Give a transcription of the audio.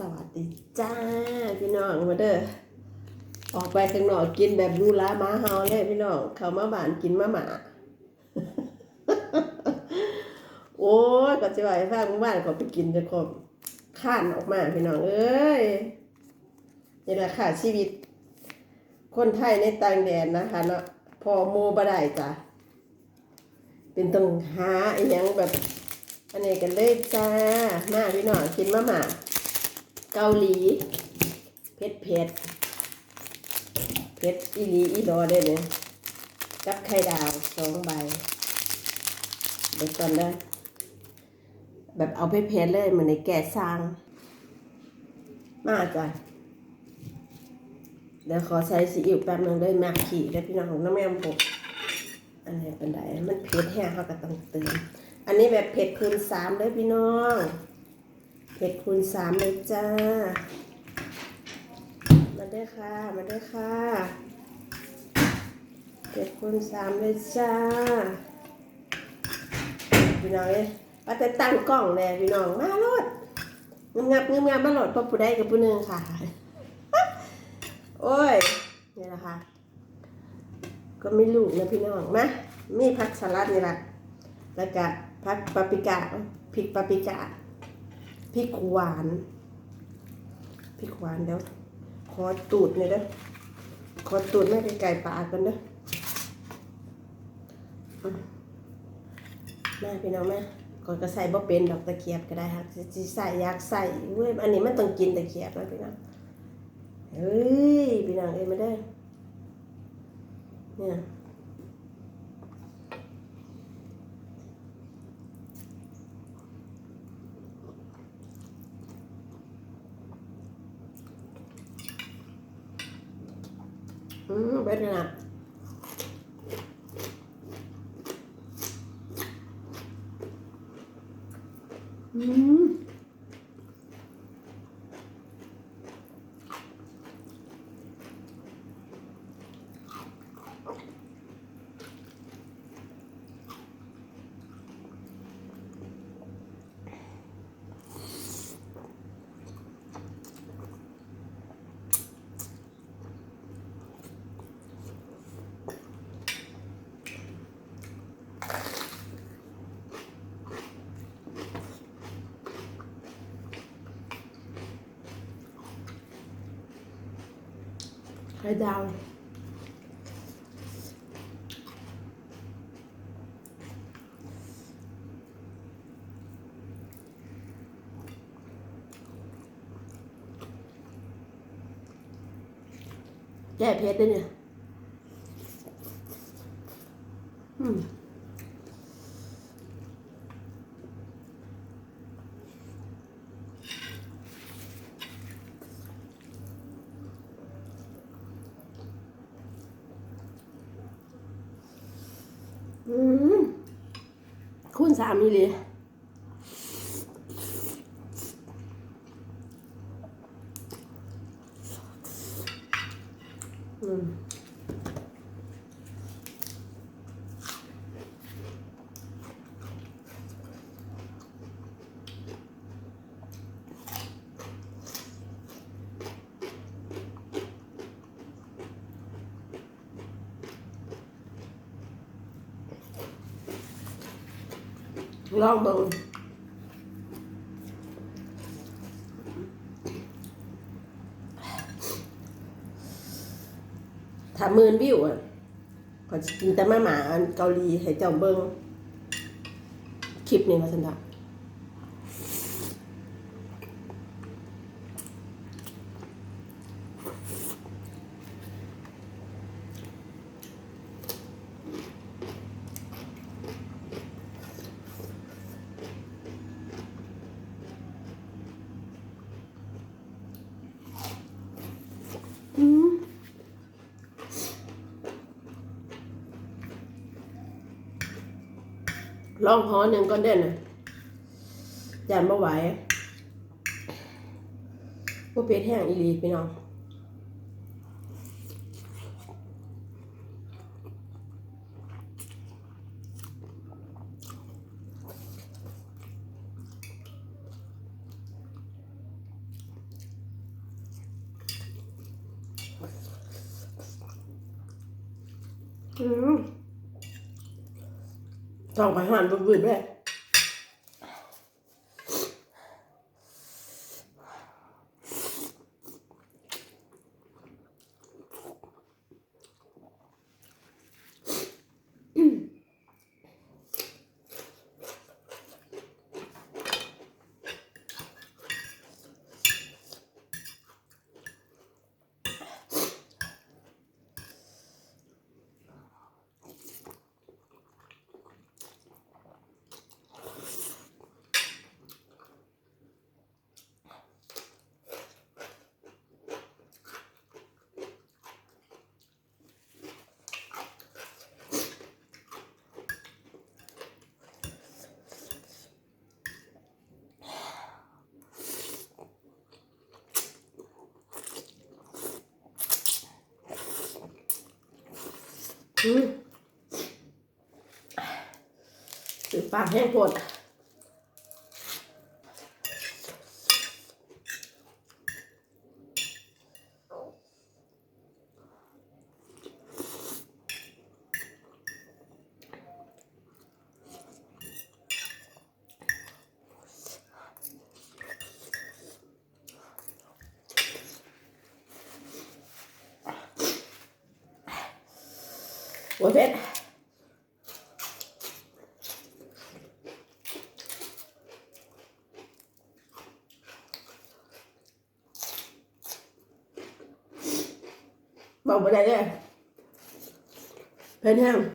สวัสดีจ้า พี่น้องมาเด้อออกไปข้างนอกกินแบบรูล้าม้าเฮาเลยพี่น้องเขามาบ้านกินมาหมา โอ้ยก็จะว่าให้ฟังเมื่อวานก็ไปกินจะครบข้านออกมาพี่น้องเอ้ยนี่แหละค่ะชีวิต คนไทยในต่างแดนนะคะเนาะพอโมบได้จ้ะเป็นต้องหาอหยังแบบอันนี้กันเลยจ้ามาพี่น้องกินมาหมา เกาหลี เผ็ดเผ็ดเผ็ดอีหลีอีดอได้เนี่ยกับไข่ดาวสองใบเดี๋ยวก่อนนะแบบเอาเผ็ดเผ็ดเลยเหมือนในแก่ซาง มาจ้ะเดี๋ยวขอใส่ซีอิ๊วแป๊บนึงเลยมากขี่แล้พี่น้องของน้ำแม่ผมอันนี้เป็นไดมันเผ็ดแห้งเขาก็ต้องเติมอันนี้แบบเผ็ดคูณสามเลยพี่น้อง เผ็ดคูณสามเลยจ้า มาได้ค่ะ มาได้ค่ะเผ็ดคูณสามเลยจ้า พี่น้องเอ้ยว่าแต่ตั้งกล้องแน่พี่น้องมาโลดงามงามงามงามมาโหลดพอผู้ใดกับผู้หนึ่งค่ะ โอ้ย นี่แหละค่ะ ก็ไม่ลูกนะพี่น้องมามีผักสลัดนี่แหละแล้วก็ผักปาปริกาพริกปาปริกา พริกหวานพริกหวานเดี๋ยวขอตูดหน่อยเด้อขอตูดแม่ไก่ปลากันเด้อมแม่พี่น้องแม่ก่อนก็ใส่บ่เป็นดอกตะเกียบก็ได้ค่ะสิใส่อยากใส่เว้ยอันนี้มันต้องกินตะเกียบนะพี่น้องเฮ้ยพี่น้องเอ้ยมาได้เนี่ย มเบ็ดเลยนะอืม ไข่ดาวแก้เพชรด้วยเนี่ย อืม อืม คูณสามนี่เลยอืม ลองดูถ้าหมื่นวิวอะขอจะกินแต่มาหมาเกาหลีให้เจ้าเบิ้งคลิปนี้มาสันดะ ลองหอหนึ่งก็เด่นอะยานบ่ไหวบ่เป็ดแห้งอีรีพี่น้องอืม ต้องไปหันบืดๆด้วย อืมสือปากแห้งปวด หัวเพชรบอ